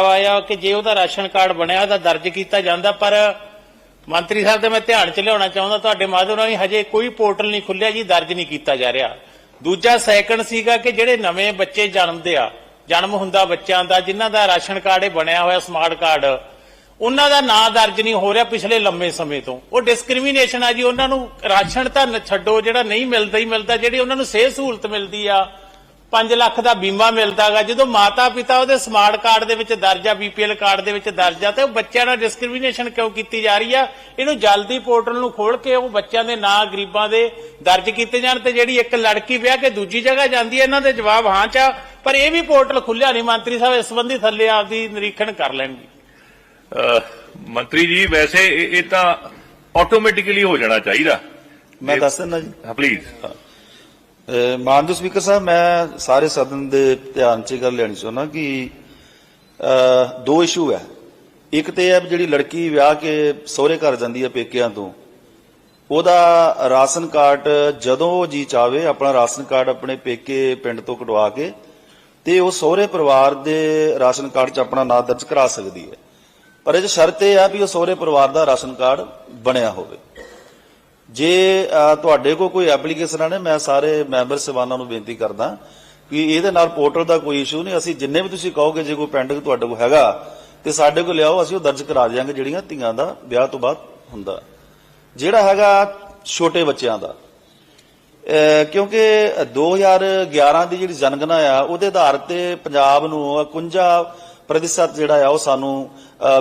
ਆਇਆ ਕਿ ਜੇ ਉਹਦਾ ਰਾਸ਼ਨ ਕਾਰਡ ਬਣਿਆ, ਉਹਦਾ ਦਰਜ ਕੀਤਾ ਜਾਂਦਾ, ਪਰ ਮੰਤਰੀ ਸਾਹਿਬ ਦੇ ਮੈਂ ਧਿਆਨ ਚ ਲਿਆਉਣਾ ਚਾਹੁੰਦਾ, ਤੁਹਾਡੇ ਮਾਧਿਅਮ ਰਾਹੀਂ ਹਜੇ ਕੋਈ ਪੋਰਟਲ ਨਹੀਂ ਖੁੱਲਿਆ ਜੀ, ਦਰਜ ਨਹੀਂ ਕੀਤਾ ਜਾ ਰਿਹਾ। ਦੂਜਾ ਸੈਕੰਡ ਸੀਗਾ ਕਿ ਜਿਹੜੇ ਨਵੇਂ ਬੱਚੇ ਜਨਮਦੇ ਆ, ਜਨਮ ਹੁੰਦਾ ਬੱਚਿਆਂ ਦਾ, ਜਿਨ੍ਹਾਂ ਦਾ ਰਾਸ਼ਨ ਕਾਰਡ ਇਹ ਬਣਿਆ ਹੋਇਆ ਸਮਾਰਟ ਕਾਰਡ ਉਹਨਾਂ ਦਾ ਨਾਂ ਦਰਜ ਨਹੀਂ ਹੋ ਰਿਹਾ ਪਿਛਲੇ ਲੰਮੇ ਸਮੇਂ ਤੋਂ। ਉਹ ਡਿਸਕ੍ਰਿਮੀਨੇਸ਼ਨ ਆ ਜੀ, ਉਹਨਾਂ ਨੂੰ ਰਾਸ਼ਨ ਤਾਂ ਨ- ਛੱਡੋ, ਜਿਹੜਾ ਨਹੀਂ ਮਿਲਦਾ ਹੀ ਮਿਲਦਾ, ਜਿਹੜੀ ਉਹਨਾਂ ਨੂੰ ਸਿਹਤ ਸਹੂਲਤ ਮਿਲਦੀ ਆ 5 ਲੱਖ ਦਾ ਬੀਮਾ ਮਿਲਦਾਗਾ। ਜਦੋਂ ਮਾਤਾ ਪਿਤਾ ਉਹਦੇ ਸਮਾਰਟ ਕਾਰਡ ਦੇ ਵਿੱਚ ਦਰਜ ਆ ਬੀਪੀਐਲ ਕਾਰਡ ਦੇ ਵਿੱਚ ਦਰਜ ਆ ਤੇ ਉਹ ਬੱਚਿਆਂ ਨਾਲ ਡਿਸਕ੍ਰਿਮੀਨੇਸ਼ਨ ਕਿਉਂ ਕੀਤੀ ਜਾ ਰਹੀ ਆ? ਇਹਨੂੰ ਜਲਦੀ ਪੋਰਟਲ ਨੂੰ ਖੋਲ ਕੇ ਉਹ ਬੱਚਿਆਂ ਦੇ ਨਾਂ ਗਰੀਬਾਂ ਦੇ ਦਰਜ ਕੀਤੇ ਜਾਣ ਤੇ ਜਿਹੜੀ ਇੱਕ ਲੜਕੀ ਵਿਆਹ ਕੇ ਦੂਜੀ ਜਗ੍ਹਾ ਜਾਂਦੀ ਹੈ ਇਹਨਾਂ ਦੇ ਜਵਾਬ ਹਾਂ ਚ ਪਰ ਇਹ ਵੀ ਪੋਰਟਲ ਖੁੱਲਿਆ ਨਹੀਂ। ਮੰਤਰੀ ਸਾਹਿਬ ਇਸ ਸੰਬੰਧੀ ਥੱਲੇ ਆਪਦੀ ਨਿਰੀਖਣ ਕਰ ਲੈਣ ਜੀ ਅਹ, ਮੰਤਰੀ ਜੀ ਵੈਸੇ ਇਹ ਤਾਂ ਆਟੋਮੈਟਿਕਲੀ ਹੋ ਜਾਣਾ ਚਾਹੀਦਾ। ਮੈਂ ਦੱਸ ਦਿੰਦਾ ਜੀ। ਹਾਂ ਪਲੀਜ਼ ਮਾਨਯੋਗ ਸਪੀਕਰ ਸਾਹਿਬ, ਮੈਂ ਸਾਰੇ ਸਦਨ ਦੇ ਧਿਆਨ 'ਚ ਇਹ ਗੱਲ ਲੈਣੀ ਚਾਹੁੰਦਾ ਕਿ ਦੋ ਇਸ਼ੂ ਹੈ। ਇੱਕ ਤੇ ਇਹ ਹੈ ਜਿਹੜੀ ਲੜਕੀ ਵਿਆਹ ਕੇ ਸਹੁਰੇ ਘਰ ਜਾਂਦੀ ਹੈ ਪੇਕਿਆਂ ਤੋਂ, ਉਹਦਾ ਰਾਸ਼ਨ ਕਾਰਡ ਜਦੋਂ ਉਹ ਜੀ ਚਾਵੇ ਆਪਣਾ ਰਾਸ਼ਨ ਕਾਰਡ ਆਪਣੇ ਪੇਕੇ ਪਿੰਡ ਤੋਂ ਕਟਵਾ ਕੇ ਤੇ ਉਹ ਸਹੁਰੇ ਪਰਿਵਾਰ ਦੇ ਰਾਸ਼ਨ ਕਾਰਡ 'ਚ ਆਪਣਾ ਨਾਂ ਦਰਜ ਕਰਾ ਸਕਦੀ ਹੈ। ਪਰ ਇਹ ਸ਼ਰਤ ਇਹ ਆ ਵੀ ਉਹ ਸਹੁਰੇ ਪਰਿਵਾਰ ਦਾ ਰਾਸ਼ਨ ਕਾਰਡ ਬਣਿਆ ਹੋਵੇ। ਜੇ ਤੁਹਾਡੇ ਕੋਲ ਕੋਈ ਐਪਲੀਕੇਸ਼ਨ ਨੇ ਮੈਂ ਸਾਰੇ ਮੈਂਬਰ ਸਭਾਨਾਂ ਨੂੰ ਬੇਨਤੀ ਕਰਦਾ ਕਿ ਇਹਦੇ ਨਾਲ ਪੋਰਟਲ ਦਾ ਕੋਈ ਇਸ਼ੂ ਨਹੀਂ। ਅਸੀਂ ਜਿੰਨੇ ਵੀ ਤੁਸੀਂ ਕਹੋਗੇ ਜੇ ਕੋਈ ਪੈਂਡਿੰਗ ਤੁਹਾਡੇ ਕੋਲ ਹੈਗਾ ਤੇ ਸਾਡੇ ਕੋਲ ਲਿਆਓ ਅਸੀਂ ਉਹ ਦਰਜ ਕਰਾ ਦਿਆਂਗੇ ਜਿਹੜੀਆਂ ਧੀਆਂ ਦਾ ਵਿਆਹ ਤੋਂ ਬਾਅਦ ਹੁੰਦਾ। ਜਿਹੜਾ ਹੈਗਾ ਛੋਟੇ ਬੱਚਿਆਂ ਦਾ ਅ, ਕਿਉਂਕਿ 2011 ਦੀ ਜਿਹੜੀ ਜਨਗਣਨਾ ਆ ਉਹਦੇ ਆਧਾਰ ਤੇ ਪੰਜਾਬ ਨੂੰ 51 ਪ੍ਰਤੀਸ਼ਤ ਜਿਹੜਾ ਆ ਉਹ ਸਾਨੂੰ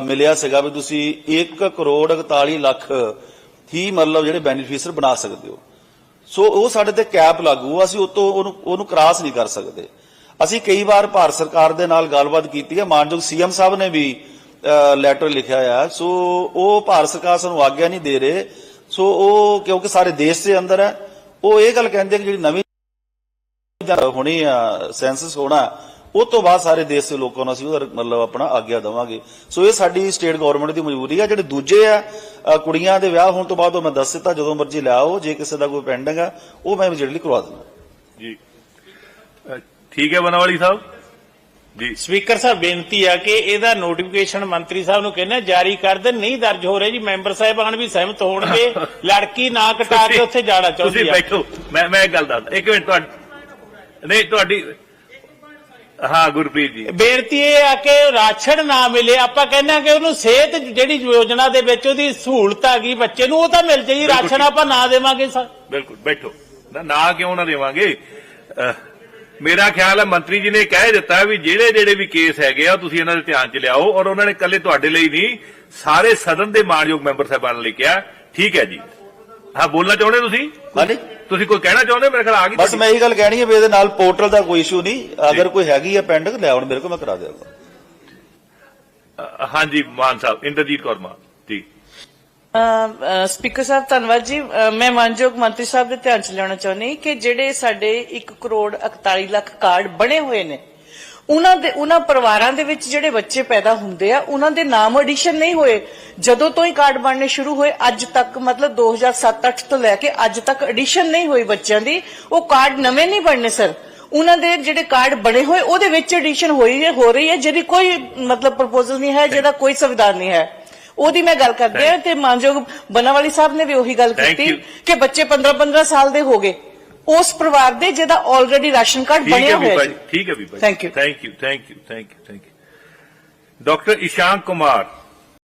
ਮਿਲਿਆ ਸੀਗਾ ਵੀ ਤੁਸੀਂ 1 ਕਰੋੜ 41 ਲੱਖ ਹੀ ਮਤਲਬ ਜਿਹੜੇ ਬੈਨੀਫੀਸ਼ੀਅਰ ਬਣਾ ਸਕਦੇ ਹੋ। ਸੋ ਉਹ ਸਾਡੇ ਤੇ ਕੈਪ ਲਾਗੂ ਅਸੀਂ ਉਹ ਉਹਨੂੰ ਉਹਨੂੰ ਕ੍ਰਾਸ ਨਹੀਂ ਕਰ ਸਕਦੇ। ਅਸੀਂ ਕਈ ਵਾਰ ਭਾਰਤ ਸਰਕਾਰ ਦੇ ਨਾਲ ਗੱਲਬਾਤ ਕੀਤੀ ਹੈ, ਮਾਨਯੋਗ ਸੀਐਮ ਸਾਹਿਬ ਨੇ ਵੀ ਲੈਟਰ ਲਿਖਿਆ ਆ। ਸੋ ਉਹ ਭਾਰਤ ਸਰਕਾਰ ਸਾਨੂੰ ਆਗਿਆ ਨਹੀਂ ਦੇ ਰਹੇ। ਸੋ ਉਹ ਕਿਉਂਕਿ ਸਾਰੇ ਦੇਸ਼ ਦੇ ਅੰਦਰ ਹੈ, ਉਹ ਇਹ ਗੱਲ ਕਹਿੰਦੇ ਕਿ ਜਿਹੜੀ ਨਵੀਂ ਹੋਣੀ ਆ ਸੈਂਸਸ ਹੋਣਾ ਉਹ ਤੋਂ ਬਾਅਦ ਸਾਰੇ ਦੇਸ਼ ਦੇ ਲੋਕਾਂ ਨੂੰ ਅਸੀਂ ਉਹਦਾ ਮਤਲਬ ਆਪਣਾ ਆਗਿਆ ਦੇਵਾਂਗੇ। ਸੋ ਇਹ ਸਾਡੀ ਸਟੇਟ ਗਵਰਨਮੈਂਟ ਦੀ ਮਜਬੂਰੀ ਆ। ਜਿਹੜੇ ਦੂਜੇ ਆ ਕੁੜੀਆਂ ਦੇ ਵਿਆਹ ਹੋਣ ਤੋਂ ਬਾਅਦ ਉਹ ਮੈਂ ਦੱਸ ਦਿੱਤਾ ਜਦੋਂ ਮਰਜ਼ੀ ਲਿਆਓ ਜੇ ਕਿਸੇ ਦਾ ਕੋਈ ਪੈਂਡਿੰਗ ਆ ਉਹ ਮੈਂ ਇਮੀਡੀਏਟਲੀ ਕਰਵਾ ਦਿੰਦਾ। ਜੀ। ਠੀਕ ਹੈ ਬਨਵਾਲੀ ਸਾਹਿਬ? ਜੀ। ਸਪੀਕਰ ਸਾਹਿਬ ਬੇਨਤੀ ਆ ਕਿ ਇਹਦਾ ਨੋਟੀਫਿਕੇਸ਼ਨ ਮੰਤਰੀ ਸਾਹਿਬ ਨੂੰ ਕਹਿੰਦੇ ਜਾਰੀ ਕਰ ਦੇਣ ਨਹੀਂ ਦਰਜ ਹੋ ਰਿਹਾ ਜੀ ਮੈਂਬਰ ਸਾਹਿਬਾਨ ਵੀ ਸਹਿਮਤ ਹੋਣਗੇ। ਲੜਕੀ ਨਾ ਕਟਾ ਕੇ ਉੱਥੇ ਜਾਣਾ ਚਾਹੁੰਦੀ ਤੁਸੀਂ ਬੈਠੋ। ਮੈਂ ਮੈਂ ਇੱਕ ਗੱਲ ਦੱਸਦਾ। ਇੱਕ ਮਿੰਟ ਤੁਹਾਡੀ ਨਹੀਂ ਤੁਹਾਡੀ ਹਾਂ ਗੁਰਪ੍ਰੀਤ ਜੀ। ਬੇਨਤੀ ਇਹ ਆ ਕਿ ਰਾਸ਼ਨ ਨਾ ਮਿਲੇ। ਆਪਾਂ ਕਹਿੰਦੇ ਆ ਕਿ ਉਹਨੂੰ ਸਿਹਤ ਜਿਹੜੀ ਯੋਜਨਾ ਦੇ ਵਿੱਚ ਉਹਦੀ ਸਹੂਲਤ ਆ ਗਈ ਬੱਚੇ ਨੂੰ ਉਹ ਤਾਂ ਮਿਲ ਜਾਈ ਠੀਕ। ਆਪਾਂ ਨਾ ਦੇਵਾਂਗੇ ਸਰ ਬਿਲਕੁਲ ਬੈਠੋ। ਨਾ ਕਿਉਂ ਨਾ ਦੇਵਾਂਗੇ? ਮੇਰਾ ਖਿਆਲ ਹੈ ਮੰਤਰੀ ਜੀ ਨੇ ਕਹਿ ਦਿੱਤਾ ਵੀ ਜਿਹੜੇ ਜਿਹੜੇ ਵੀ ਕੇਸ ਹੈਗੇ ਆ ਤੁਸੀਂ ਇਹਨਾਂ ਦੇ ਧਿਆਨ 'ਚ ਲਿਆਓ ਔਰ ਉਹਨਾਂ ਨੇ ਕੱਲੇ ਤੁਹਾਡੇ ਲਈ ਨਹੀਂ ਸਾਰੇ ਸਦਨ ਦੇ ਮਾਨਯੋਗ ਮੈਂਬਰ ਸਾਹਿਬਾਨ ਲਈ ਕਿਹਾ। ਠੀਕ ਹੈ ਜੀ। ਹਾਂ ਬੋਲਣਾ ਚਾਹੁੰਦੇ ਤੁਸੀਂ? ਹਾਂਜੀ। ਤੁਸੀਂ ਕੋਈ ਕਹਿਣਾ ਚਾਹੁੰਦੇ ਮੇਰੇ ਖਿਆਲ ਆ ਗਈ ਬਸ ਮੈਂ ਇਹੀ ਗੱਲ ਕਹਿਣੀ ਹੈ ਵੀ ਇਹਦੇ ਨਾਲ ਪੋਰਟਲ ਦਾ ਕੋਈ ਇਸ਼ੂ ਨਹੀਂ। ਅਗਰ ਕੋਈ ਹੈਗੀ ਹੈ ਪੈਂਡਿੰਗ ਲਿਆਉਣ ਮੇਰੇ ਕੋਲ ਮੈਂ ਕਰਾ ਦਿਆਂਗਾ। ਹਾਂਜੀ ਮਾਨ ਸਾਹਿਬ ਇੰਦਰਜੀਤ ਕੌਰ ਮਾਨ ਜੀ। ਸਪੀਕਰ ਸਾਹਿਬ ਧੰਨਵਾਦ ਜੀ। ਮੈਂ ਮਾਨਯੋਗ ਮੰਤਰੀ ਸਾਹਿਬ ਦੇ ਧਿਆਨ ਚ ਲਿਆਉਣਾ ਚਾਹੁੰਦੀ ਕਿ ਜਿਹੜੇ ਸਾਡੇ 1 ਕਰੋੜ 41 ਲੱਖ ਕਾਰਡ ਬਣੇ ਹੋਏ ਨੇ ਉਹਨਾਂ ਦੇ ਉਹਨਾਂ ਪਰਿਵਾਰਾਂ ਦੇ ਵਿੱਚ ਜਿਹੜੇ ਬੱਚੇ ਪੈਦਾ ਹੁੰਦੇ ਆ ਉਹਨਾਂ ਦੇ ਨਾਮ ਐਡੀਸ਼ਨ ਨਹੀਂ ਹੋਏ। ਜਦੋਂ ਤੋਂ ਹੀ ਕਾਰਡ ਬਣਨੇ ਸ਼ੁਰੂ ਹੋਏ ਅੱਜ ਤੱਕ ਮਤਲਬ 2007-8 ਤੋਂ ਲੈ ਕੇ ਅੱਜ ਤੱਕ ਐਡੀਸ਼ਨ ਨਹੀਂ ਹੋਈ ਬੱਚਿਆਂ ਦੀ। ਉਹ ਕਾਰਡ ਨਵੇਂ ਨਹੀਂ ਬਣਨੇ ਸਰ। ਉਹਨਾਂ ਦੇ ਜਿਹੜੇ ਕਾਰਡ ਬਣੇ ਹੋਏ ਉਹਦੇ ਵਿੱਚ ਐਡੀਸ਼ਨ ਹੋਈ ਹੈ ਹੋ ਰਹੀ ਹੈ ਜਿਹਦੀ ਕੋਈ ਮਤਲਬ ਪ੍ਰਪੋਜ਼ਲ ਨਹੀਂ ਹੈ ਜਿਹਦਾ ਕੋਈ ਸੰਵਿਧਾਨ ਨਹੀਂ ਹੈ। ਉਹਦੀ ਮੈਂ ਗੱਲ ਕਰਦੀ ਹਾਂ ਤੇ ਮਾਨਯੋਗ ਬਨਾਵਾਲੀ ਸਾਹਿਬ ਨੇ ਵੀ ਉਹੀ ਗੱਲ ਕੀਤੀ. ਕਿ ਬੱਚੇ 15-15 ਸਾਲ ਦੇ ਹੋ ਗਏ। ਉਸ ਪਰਿਵਾਰ ਦੇ ਜਿਹਦਾ ਆਲਰੇਡੀ ਰਾਸ਼ਨ ਕਾਰਡ ਬਣਿਆ ਹੋਇਆ ਜੀ ਜੀ ਠੀਕ ਹੈ ਬੀਬਾ you. Thank you thank you thank you thank you doctor Ishank Kumar